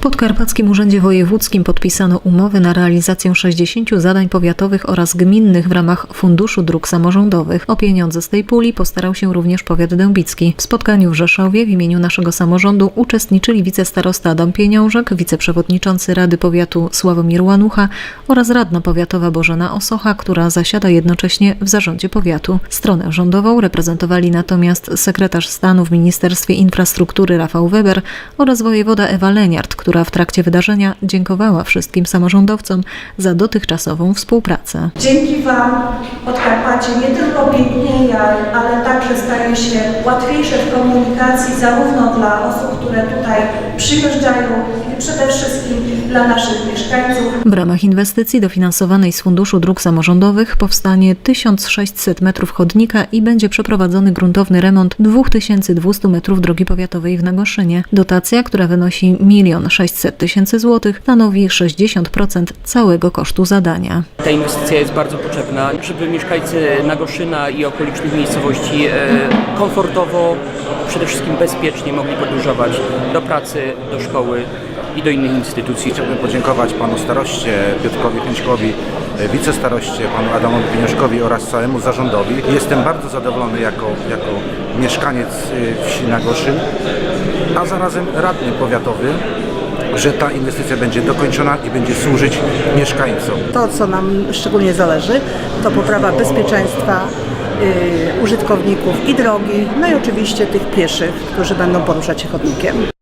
W Podkarpackim Urzędzie Wojewódzkim podpisano umowy na realizację 60 zadań powiatowych oraz gminnych w ramach Funduszu Dróg Samorządowych. O pieniądze z tej puli postarał się również powiat dębicki. W spotkaniu w Rzeszowie w imieniu naszego samorządu uczestniczyli wicestarosta Adam Pieniążek, wiceprzewodniczący Rady Powiatu Sławomir Łanucha oraz radna powiatowa Bożena Osocha, która zasiada jednocześnie w zarządzie powiatu. Stronę rządową reprezentowali natomiast sekretarz stanu w Ministerstwie Infrastruktury Rafał Weber oraz wojewoda Ewa Leniart, która w trakcie wydarzenia dziękowała wszystkim samorządowcom za dotychczasową współpracę. Dzięki Wam Podkarpacie nie tylko biednieje, ale także staje się łatwiejsze w komunikacji zarówno dla osób, które tutaj przyjeżdżają i przede wszystkim dla naszych mieszkańców. W ramach inwestycji dofinansowanej z Funduszu Dróg Samorządowych powstanie 1600 metrów chodnika i będzie przeprowadzony gruntowny remont 2200 metrów drogi powiatowej w Nagoszynie. Dotacja, która wynosi 1 600 tysięcy złotych, stanowi 60% całego kosztu zadania. Ta inwestycja jest bardzo potrzebna, żeby mieszkańcy Nagoszyna i okolicznych miejscowości e, komfortowo, przede wszystkim bezpiecznie mogli podróżować do pracy, do szkoły i do innych instytucji. Chciałbym podziękować panu staroście Piotrkowi Chęćkowi, e, wicestaroście panu Adamowi Pieniążkowi oraz całemu zarządowi. Jestem bardzo zadowolony jako, jako mieszkaniec e, wsi Nagoszyn, a zarazem radny powiatowy, że ta inwestycja będzie dokończona i będzie służyć mieszkańcom. To, co nam szczególnie zależy, to poprawa bezpieczeństwa y, użytkowników i drogi, no i oczywiście tych pieszych, którzy będą poruszać się chodnikiem.